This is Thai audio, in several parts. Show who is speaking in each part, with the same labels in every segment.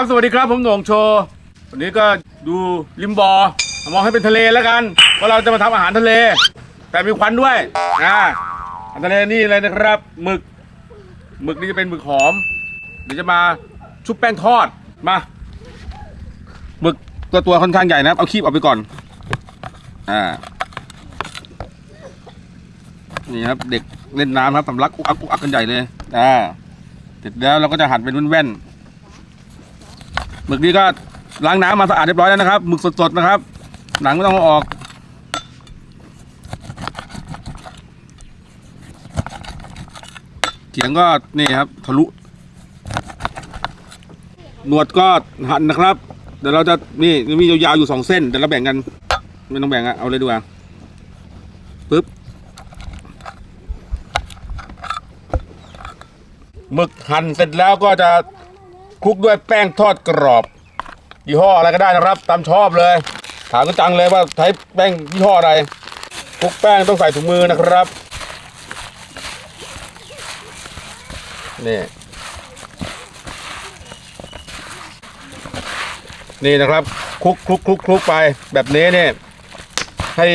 Speaker 1: ครับสวัสดีครับผมโหน่งโชว์วันนี้ก็ดูริมบ่อมองให้เป็นทะเลแล้วกันว่าเราจะมาทำอาหารทะเล แต่มีควันด้วยอาหารทะเลนี่เลยนะครับหมึกหมึกนี่จะเป็นหมึกหอมเดี๋ยวจะมาชุบแป้งทอดมาหมึกตัวตัวค่อนข้างใหญ่นะครับ เอาคีบออกไปก่อนอ่านี่ครับเด็กเล่นน้ำครับสำลักอุกอักอุกอักกันใหญ่เลยอ่าเสร็จแล้วเราก็จะหั่นเป็นแว่นๆ หมึกนี้ก็ล้างน้ำมาสะอาดเรียบร้อยแล้วนะครับหมึกสดๆนะครับ หนังไม่ต้องเอาออก เขียงก็นี่ครับทะลุหนวดก็หั่นนะครับ เดี๋ยวเราจะนี่มียาวๆอยู่สองเส้นเดี๋ยวเราแบ่งกัน ไม่ต้องแบ่งอะเอาเลยดีกว่าปึ๊บหมึกหั่นเสร็จแล้วก็จะ คลุกด้วยแป้งทอดกรอบ ยี่ห้ออะไรก็ได้นะครับ ตามชอบเลย ถามก็จังเลยว่าใช้แป้งยี่ห้ออะไรคลุกแป้งต้องใส่ถุงมือนะครับนี่นี่นะครับคลุกคลุกคลุกคลุกไปแบบนี้เนี่ยให้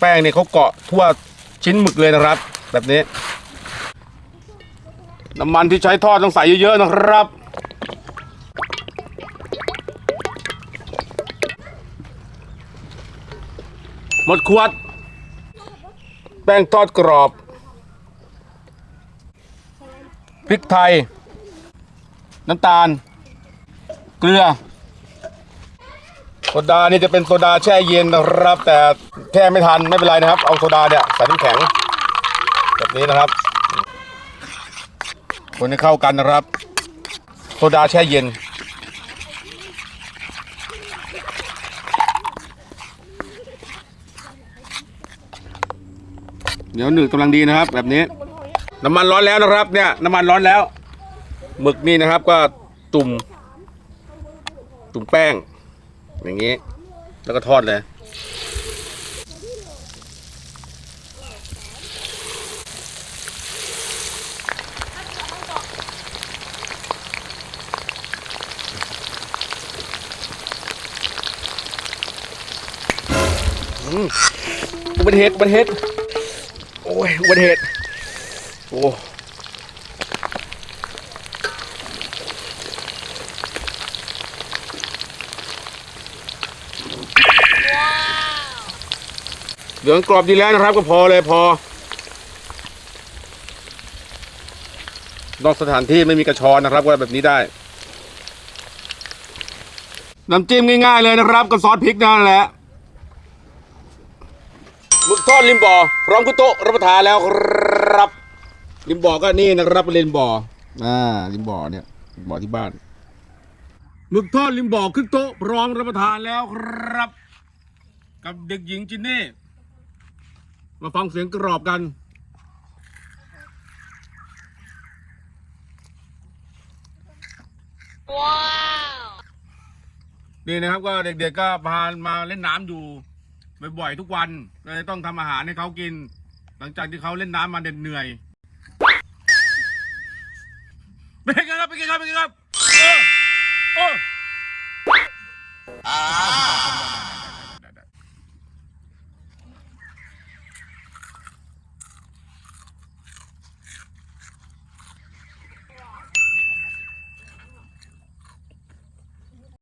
Speaker 1: แป้งเนี่ยเขาเกาะทั่วชิ้นหมึกเลยนะครับ แบบนี้ น้ำมันที่ใช้ทอดต้องใส่เยอะๆนะครับ หมดขวด แป้งทอดกรอบ พริกไทย น้ำตาล เกลือโซดานี่จะเป็นโซดาแช่เย็นนะครับ แต่แช่ไม่ทันไม่เป็นไรนะครับ เอาโซดาเนี่ยใส่น้ำแข็งแบบนี้นะครับคนให้เข้ากันนะครับ โซดาแช่เย็น เดี๋ยวหนืดกำลังดีนะครับ แบบนี้ น้ำมันร้อนแล้วนะครับ เนี่ยน้ำมันร้อนแล้วหมึกนี่นะครับ ก็จุ่มจุ่มแป้ง อย่างนี้ แล้วก็ทอดเลยอืมอุบัติเหตุอุบัติเหตุ อ้ยอุบัติเหตุโอ้เหลืองกรอบดีแล้วนะครับ ก็พอเลยพอนอกสถานที่ไม่มีกระชอนนะครับก็แบบนี้ได้ น้ำจิ้มง่ายๆเลยนะครับก็ซอสพริกนั่นแหละ หมึกทอดริมบ่อพร้อมกุโตะรับประทานแล้วครับ ริมบ่อก็นี่นะครับริมบ่ออ่าริมบ่อเนี่ยริมบ่อที่บ้านหมึกทอดริมบ่อขึ้นโต๊ะพร้อมรับประทานแล้วครับ กับเด็กหญิงจินนี่ มาฟังเสียงกรอบกันนี่นะครับก็เด็กๆก็พามาเล่นน้ำอยู่ บ่อยๆทุกวันเลยต้องทำอาหารให้เขากิน หลังจากที่เขาเล่นน้ำมาเด็ดเหนื่อยไปกันครับไปกันครับไปกันครับเออเออ